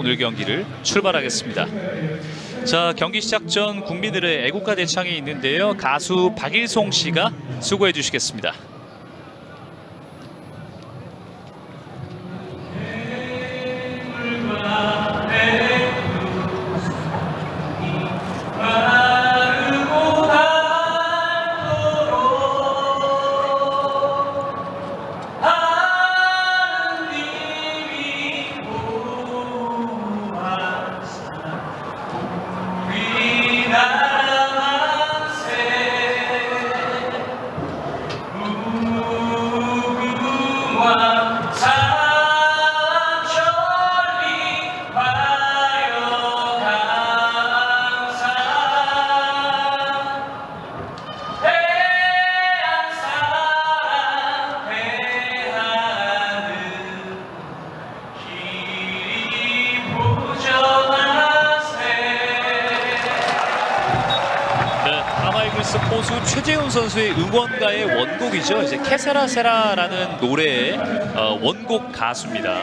오늘 경기를 출발하겠습니다. 자 경기 시작 전 국민들의 애국가 대창이 있는데요. 가수 박일송 씨가 수고해 주시겠습니다. 네, 하마이글스 포수 최재훈 선수의 응원가의 원곡이죠. 이제 케세라세라라는 노래의 어, 원곡 가수입니다.